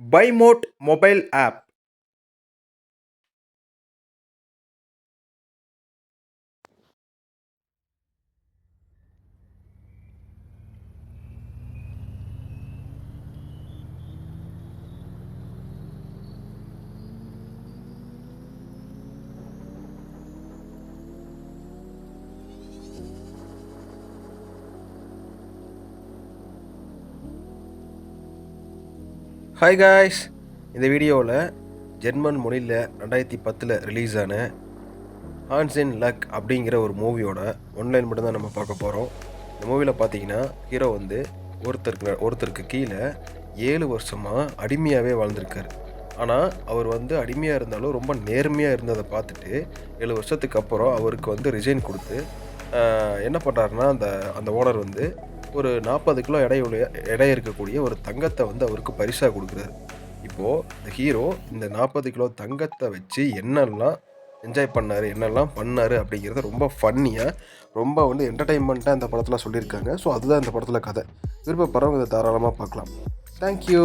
buy mode mobile app hi guys இந்த வீடியோவில் German மொழியில் ரெண்டாயிரத்தி பத்தில் ரிலீஸ் ஆன ஹான்ஸ் இன் லக் அப்படிங்கிற ஒரு மூவியோட ஒன்லைன் மட்டும்தான் நம்ம பார்க்க போகிறோம் இந்த மூவியில் பார்த்தீங்கன்னா ஹீரோ வந்து ஒருத்தருக்கு ஒருத்தருக்கு கீழே ஏழு வருஷமாக அடிமையாகவே வாழ்ந்திருக்காரு. ஆனால் அவர் வந்து அடிமையாக இருந்தாலும் ரொம்ப நேர்மையாக இருந்ததை பார்த்துட்டு ஏழு வருஷத்துக்கு அப்புறம் அவருக்கு வந்து ரிசைன் கொடுத்து என்ன பண்ணுறாருன்னா அந்த அந்த ஓனர் வந்து ஒரு நாற்பது கிலோ எடையுடைய எடை இருக்கக்கூடிய ஒரு தங்கத்தை வந்து அவருக்கு பரிசாக கொடுக்குறாரு. இப்போது இந்த ஹீரோ இந்த நாற்பது கிலோ தங்கத்தை வச்சு என்னெல்லாம் என்ஜாய் பண்ணார் என்னெல்லாம் பண்ணார் அப்படிங்கிறத ரொம்ப ஃபன்னியாக ரொம்ப வந்து என்டர்டைன்மெண்ட்டாக இந்த படத்தில் சொல்லியிருக்காங்க. ஸோ அதுதான் இந்த படத்தில் கதை. விருப்பப்படுறவங்க இதை தாராளமாக பார்க்கலாம். தேங்க்யூ